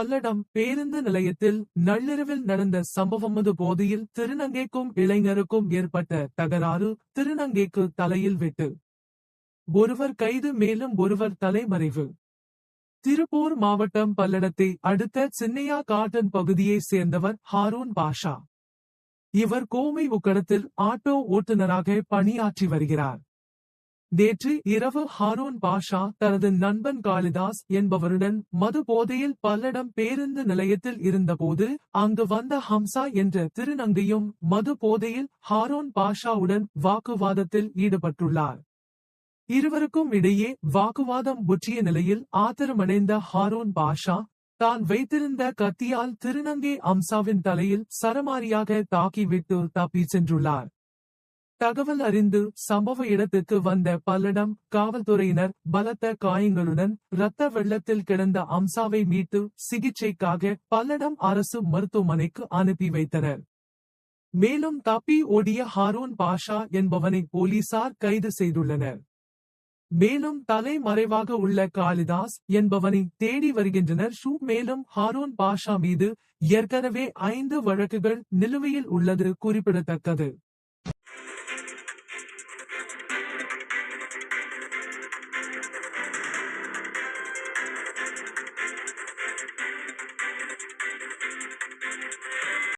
பல்லடம் பேருந்து நிலையத்தில் நள்ளிரவில் நடந்த சம்பவமது போதையில் திருநங்கைக்கும் இளைஞருக்கும் ஏற்பட்ட தகராறு திருநங்கைக்கு தலையில் வெட்டு. ஒருவர் கைது மேலும் ஒருவர் தலைமறைவு. திருப்பூர் மாவட்டம் பல்லடத்தை அடுத்த சின்னையா காட்டன் பகுதியைச் சேர்ந்தவர் ஹாரூன் பாஷா. இவர் கோமை உக்கடத்தில் ஆட்டோ ஓட்டுநராக பணியாற்றி வருகிறார். நேற்று இரவு ஹாரூன் பாஷா தனது நண்பன் காளிதாஸ் என்பவருடன் மது போதையில் பல்லடம் பேருந்து நிலையத்தில் இருந்தபோது அங்கு வந்த ஹம்சா என்ற திருநங்கையும் மது போதையில் ஹாரூன் பாஷாவுடன் வாக்குவாதத்தில் ஈடுபட்டுள்ளார். இருவருக்கும் இடையே வாக்குவாதம் முற்றிய நிலையில் ஆத்திரமடைந்த ஹாரூன் பாஷா தான் வைத்திருந்த கத்தியால் திருநங்கை அம்சாவின் தலையில் சரமாரியாக தாக்கிவிட்டு தப்பி சென்றுள்ளார். தகவல் அறிந்து சம்பவ இடத்துக்கு வந்த பல்லடம் காவல்துறையினர் பலத்த காயங்களுடன் இரத்த வெள்ளத்தில் கிடந்த அம்சாவை மீட்டு சிகிச்சைக்காக பல்லடம் அரசு மருத்துவமனைக்கு அனுப்பி வைத்தனர். மேலும் தப்பி ஓடிய ஹாரூன் பாஷா என்பவனை போலீசார் கைது செய்துள்ளனர். மேலும் தலைமறைவாக உள்ள காளிதாஸ் என்பவனை தேடி வருகின்றனர். ஷூ மேலும் ஹாரூன் பாஷா மீது ஏற்கனவே ஐந்து வழக்குகள் நிலுவையில் உள்ளது குறிப்பிடத்தக்கது.